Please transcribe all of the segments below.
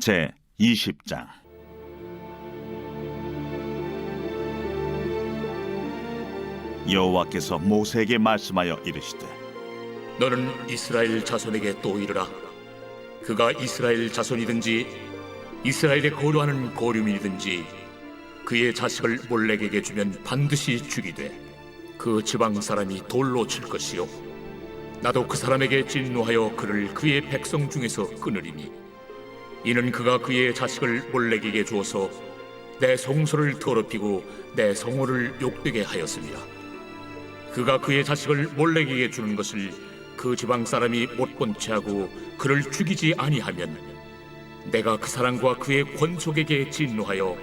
제 20장. 여호와께서 모세에게 말씀하여 이르시되 너는 이스라엘 자손에게 또 이르라. 그가 이스라엘 자손이든지 이스라엘에 거류하는 거류민이든지 그의 자식을 몰렉에게 주면 반드시 죽이되 그 지방 사람이 돌로 칠 것이요 나도 그 사람에게 진노하여 그를 그의 백성 중에서 끊으리니 이는 그가 그의 자식을 몰렉에게 주어서 내 성소를 더럽히고 내 성호를 욕되게 하였습니다. 그가 그의 자식을 몰렉에게 주는 것을 그 지방 사람이 못 본 채 하고 그를 죽이지 아니하면 내가 그 사람과 그의 권속에게 진노하여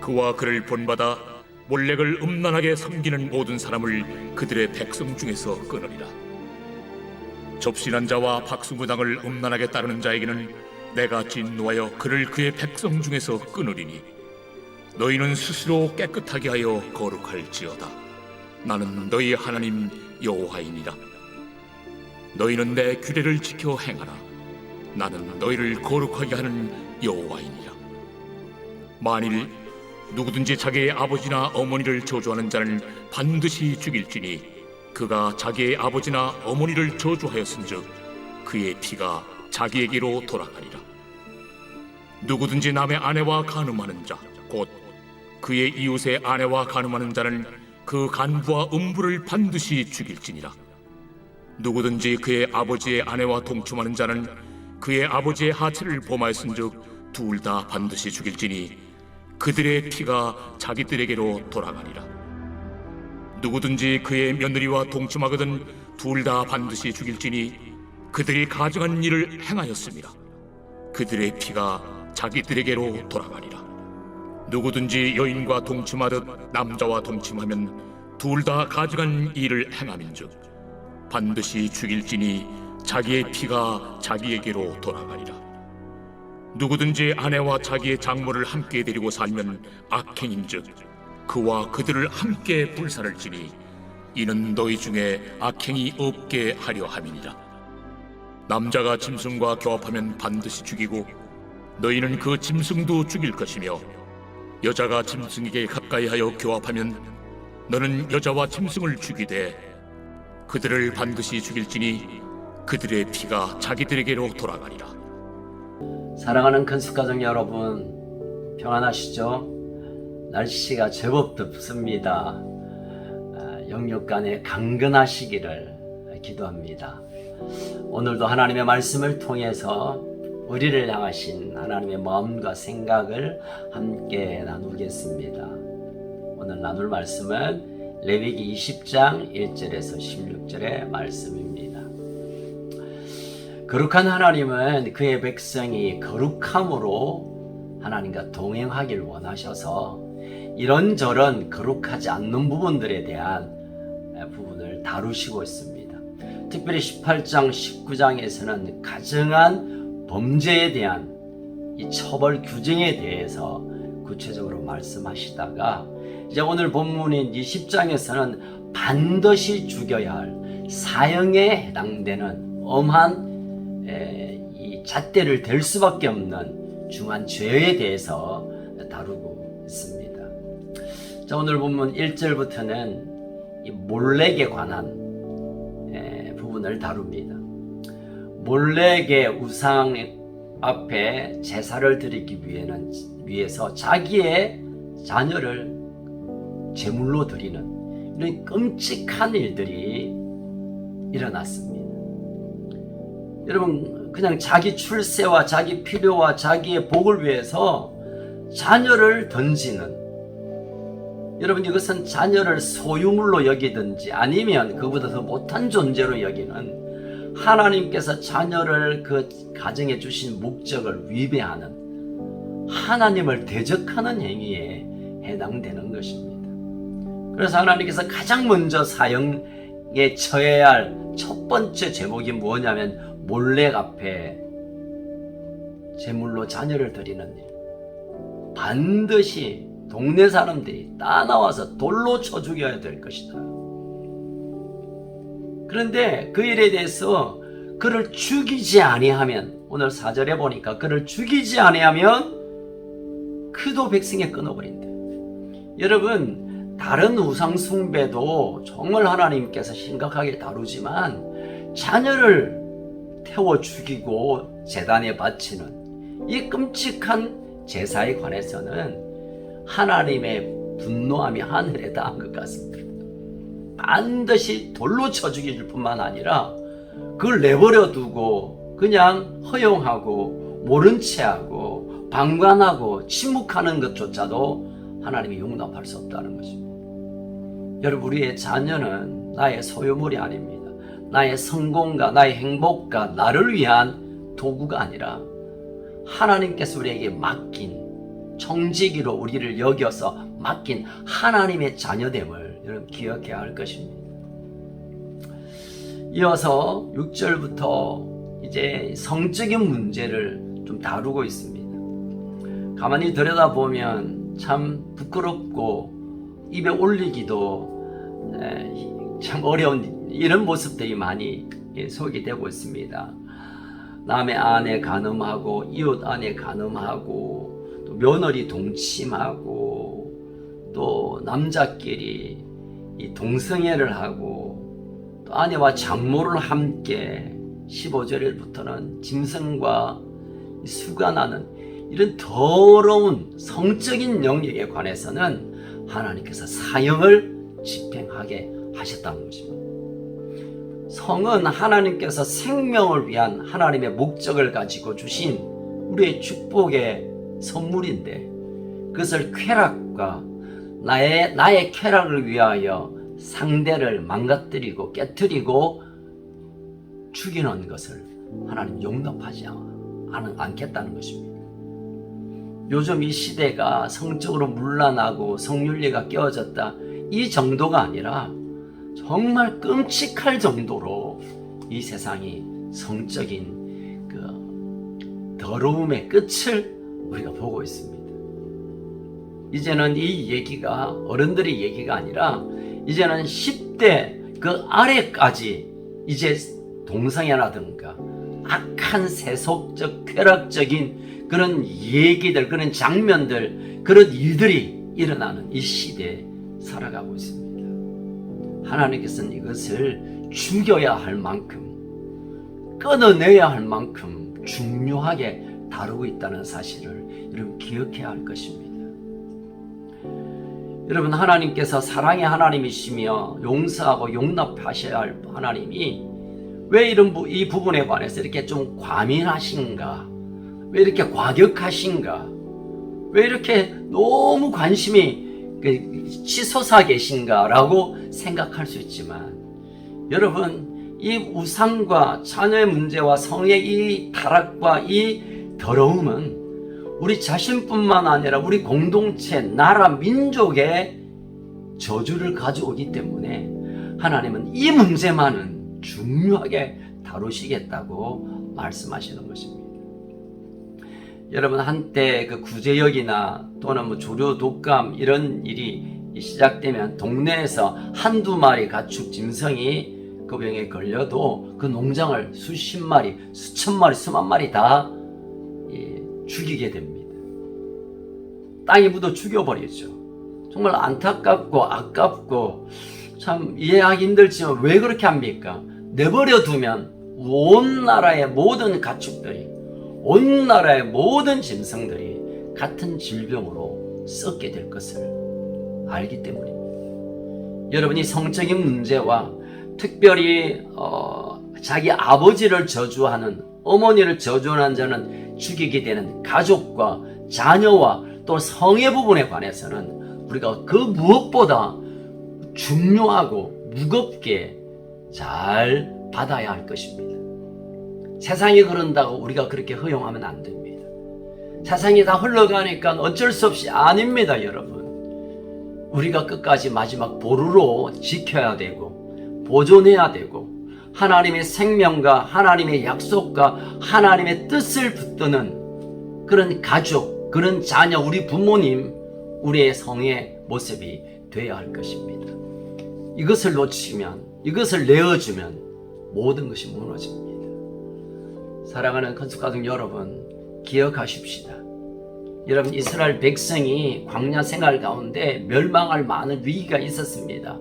그와 그를 본받아 몰렉을 음란하게 섬기는 모든 사람을 그들의 백성 중에서 끊으리라. 접신한 자와 박수무당을 음란하게 따르는 자에게는 내가 진노하여 그를 그의 백성 중에서 끊으리니 너희는 스스로 깨끗하게 하여 거룩할지어다. 나는 너희 하나님 여호와이니라. 너희는 내 규례를 지켜 행하라. 나는 너희를 거룩하게 하는 여호와이니라. 만일 누구든지 자기의 아버지나 어머니를 저주하는 자는 반드시 죽일지니 그가 자기의 아버지나 어머니를 저주하였은즉 그의 피가 자기에게로 돌아가리라. 누구든지 남의 아내와 간음하는 자, 곧 그의 이웃의 아내와 간음하는 자는 그 간부와 음부를 반드시 죽일지니라. 누구든지 그의 아버지의 아내와 동침하는 자는 그의 아버지의 하체를 범하였은즉 둘 다 반드시 죽일지니 그들의 피가 자기들에게로 돌아가리라. 누구든지 그의 며느리와 동침하거든 둘 다 반드시 죽일지니 그들이 가증한 일을 행하였습니다. 그들의 피가 자기들에게로 돌아가리라. 누구든지 여인과 동침하듯 남자와 동침하면 둘 다 가증한 일을 행함인즉 반드시 죽일지니 자기의 피가 자기에게로 돌아가리라. 누구든지 아내와 자기의 장모를 함께 데리고 살면 악행인즉 그와 그들을 함께 불살을지니 이는 너희 중에 악행이 없게 하려 함이니라. 남자가 짐승과 교합하면 반드시 죽이고 너희는 그 짐승도 죽일 것이며 여자가 짐승에게 가까이하여 교합하면 너는 여자와 짐승을 죽이되 그들을 반드시 죽일지니 그들의 피가 자기들에게로 돌아가리라. 사랑하는 큰숙가족 여러분 평안하시죠? 날씨가 제법 덥습니다. 아, 영육간에 강건하시기를 기도합니다. 오늘도 하나님의 말씀을 통해서 우리를 향하신 하나님의 마음과 생각을 함께 나누겠습니다. 오늘 나눌 말씀은 레위기 20장 1절에서 16절의 말씀입니다. 거룩한 하나님은 그의 백성이 거룩함으로 하나님과 동행하길 원하셔서 이런저런 거룩하지 않는 부분들에 대한 부분을 다루시고 있습니다. 특별히 18장, 19장에서는 가정한 범죄에 대한 이 처벌 규정에 대해서 구체적으로 말씀하시다가 이제 오늘 본문인 20장에서는 반드시 죽여야 할 사형에 해당되는 엄한 에, 이 잣대를 댈 수밖에 없는 중한 죄에 대해서 다루고 있습니다. 자, 오늘 본문 1절부터는 이 몰렉에 관한 에, 부분을 다룹니다. 몰렉의 우상 앞에 제사를 드리기 위해는 위해서 자기의 자녀를 제물로 드리는 이런 끔찍한 일들이 일어났습니다. 여러분 그냥 자기 출세와 자기 필요와 자기의 복을 위해서 자녀를 던지는 여러분 이것은 자녀를 소유물로 여기든지 아니면 그보다 더 못한 존재로 여기는 하나님께서 자녀를 그 가정에 주신 목적을 위배하는 하나님을 대적하는 행위에 해당되는 것입니다. 그래서 하나님께서 가장 먼저 사형에 처해야 할 첫 번째 제목이 뭐냐면 몰렉 앞에 제물로 자녀를 드리는 일. 반드시 동네 사람들이 다 나와서 돌로 쳐 죽여야 될 것이다. 그런데 그 일에 대해서 그를 죽이지 아니하면 오늘 사절에 보니까 그를 죽이지 아니하면 그도 백성에 끊어버린다. 여러분 다른 우상 숭배도 정말 하나님께서 심각하게 다루지만 자녀를 태워 죽이고 재단에 바치는 이 끔찍한 제사에 관해서는 하나님의 분노함이 하늘에 닿은 것 같습니다. 반드시 돌로 쳐 죽일 뿐만 아니라 그걸 내버려 두고 그냥 허용하고 모른 채 하고 방관하고 침묵하는 것조차도 하나님이 용납할 수 없다는 것입니다. 여러분 우리의 자녀는 나의 소유물이 아닙니다. 나의 성공과 나의 행복과 나를 위한 도구가 아니라 하나님께서 우리에게 맡긴 청지기로 우리를 여겨서 맡긴 하나님의 자녀됨을 여러분 기억해야 할 것입니다. 이어서 6절부터 이제 성적인 문제를 좀 다루고 있습니다. 가만히 들여다보면 참 부끄럽고 입에 올리기도 에, 참 어려운 이런 모습들이 많이 예, 소개되고 있습니다. 남의 아내 간음하고 이웃 아내 간음하고 또 며느리 동침하고 또 남자끼리 이 동성애를 하고 또 아내와 장모를 함께 15절부터는 짐승과 수간하는 이런 더러운 성적인 영역에 관해서는 하나님께서 사형을 집행하게 하셨다는 것입니다. 성은 하나님께서 생명을 위한 하나님의 목적을 가지고 주신 우리의 축복의 선물인데 그것을 쾌락과 나의 나의 쾌락을 위하여 상대를 망가뜨리고 깨뜨리고 죽이는 것을 하나님 용납하지 않- 않겠다는 것입니다. 요즘 이 시대가 성적으로 문란하고 성윤리가 깨어졌다 이 정도가 아니라 정말 끔찍할 정도로 이 세상이 성적인 그 더러움의 끝을 우리가 보고 있습니다. 이제는 이 얘기가 어른들의 얘기가 아니라 이제는 10대 그 아래까지 이제 동성애라든가 악한 세속적 쾌락적인 그런 얘기들 그런 장면들 그런 일들이 일어나는 이 시대에 살아가고 있습니다. 하나님께서는 이것을 죽여야 할 만큼 끊어내야 할 만큼 중요하게 다루고 있다는 사실을 여러분 기억해야 할 것입니다. 여러분 하나님께서 사랑의 하나님이시며 용서하고 용납하셔야 할 하나님이 왜 이런 부, 이 부분에 관해서 이렇게 좀 과민하신가? 왜 이렇게 과격하신가? 왜 이렇게 너무 관심이 그 치솟아 계신가라고 생각할 수 있지만 여러분 이 우상과 자녀의 문제와 성의 이 타락과 이 더러움은 우리 자신뿐만 아니라 우리 공동체, 나라, 민족의 저주를 가져오기 때문에 하나님은 이 문제만은 중요하게 다루시겠다고 말씀하시는 것입니다. 여러분 한때 그 구제역이나 또는 뭐 조류 독감 이런 일이 시작되면 동네에서 한두 마리 가축 짐승이 그 병에 걸려도 그 농장을 수십 마리, 수천 마리, 수만 마리 다 예, 죽이게 됩니다. 땅에 묻어 죽여버리죠. 정말 안타깝고 아깝고 참 이해하기 힘들지만 왜 그렇게 합니까? 내버려 두면 온 나라의 모든 가축들이 온 나라의 모든 짐승들이 같은 질병으로 썩게 될 것을 알기 때문입니다. 여러분이 성적인 문제와 특별히 어, 자기 아버지를 저주하는 어머니를 저주하는 자는 죽이게 되는 가족과 자녀와 또 성의 부분에 관해서는 우리가 그 무엇보다 중요하고 무겁게 잘 받아야 할 것입니다. 세상이 그런다고 우리가 그렇게 허용하면 안 됩니다. 세상이 다 흘러가니까 어쩔 수 없이 아닙니다, 여러분. 우리가 끝까지 마지막 보루로 지켜야 되고 보존해야 되고 하나님의 생명과 하나님의 약속과 하나님의 뜻을 붙드는 그런 가족, 그런 자녀, 우리 부모님, 우리의 성의 모습이 되어야 할 것입니다. 이것을 놓치면, 이것을 내어주면 모든 것이 무너집니다. 사랑하는 건축 가족 여러분, 기억하십시다. 여러분 이스라엘 백성이 광야 생활 가운데 멸망할 많은 위기가 있었습니다.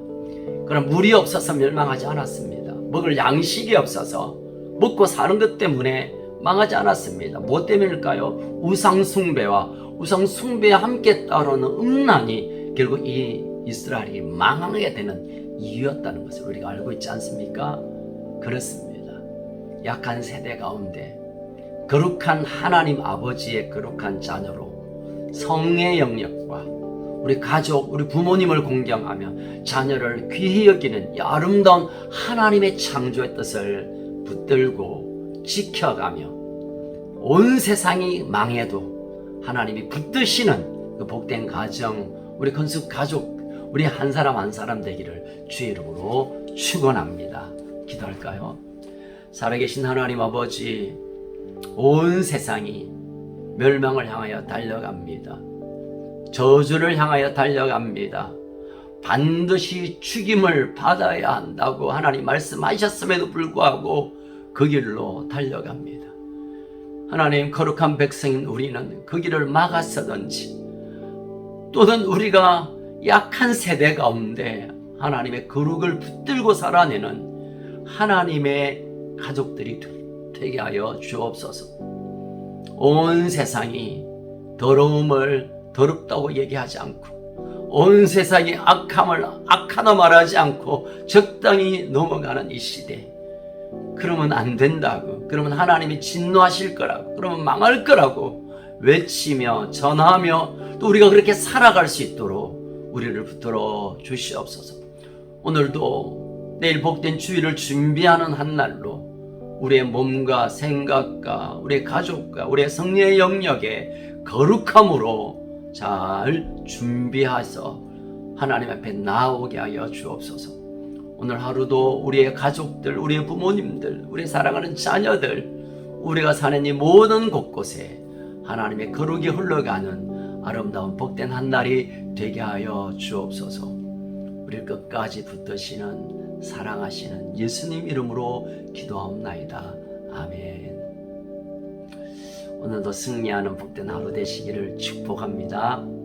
그럼 물이 없어서 멸망하지 않았습니다. 먹을 양식이 없어서 먹고 사는 것 때문에 망하지 않았습니다. 뭐 때문일까요? 우상 숭배와 우상 숭배에 함께 따르는 음란이 결국 이 이스라엘이 망하게 되는 이유였다는 것을 우리가 알고 있지 않습니까? 그렇습니다. 약한 세대 가운데 거룩한 하나님 아버지의 거룩한 자녀로 성의 영역과 우리 가족, 우리 부모님을 공경하며 자녀를 귀히 여기는 이 아름다운 하나님의 창조의 뜻을 붙들고 지켜가며 온 세상이 망해도 하나님이 붙드시는 그 복된 가정, 우리 건축 가족, 우리 한 사람 한 사람 되기를 주의 이름으로 축원합니다. 기도할까요? 살아계신 하나님 아버지, 온 세상이 멸망을 향하여 달려갑니다. 저주를 향하여 달려갑니다. 반드시 죽임을 받아야 한다고 하나님 말씀하셨음에도 불구하고 그 길로 달려갑니다. 하나님 거룩한 백성인 우리는 그 길을 막았어든지 또는 우리가 약한 세대 가운데 하나님의 거룩을 붙들고 살아내는 하나님의 가족들이 되게 하여 주옵소서. 온 세상이 더러움을 더럽다고 얘기하지 않고 온 세상이 악함을 악하다 말하지 않고 적당히 넘어가는 이 시대 그러면 안 된다고 그러면 하나님이 진노하실 거라고 그러면 망할 거라고 외치며 전하며 또 우리가 그렇게 살아갈 수 있도록 우리를 붙들어 주시옵소서 오늘도 내일 복된 주일을 준비하는 한 날로 우리의 몸과 생각과 우리의 가족과 우리의 성례의 영역에 거룩함으로 잘 준비해서 하나님 앞에 나오게 하여 주옵소서. 오늘 하루도 우리의 가족들, 우리의 부모님들, 우리 사랑하는 자녀들, 우리가 사는 이 모든 곳곳에 하나님의 거룩이 흘러가는 아름다운 복된 한 날이 되게 하여 주옵소서. 우리를 끝까지 붙드시는 사랑하시는 예수님 이름으로 기도하옵나이다. 아멘. 오늘도 승리하는 복된 하루 되시기를 축복합니다.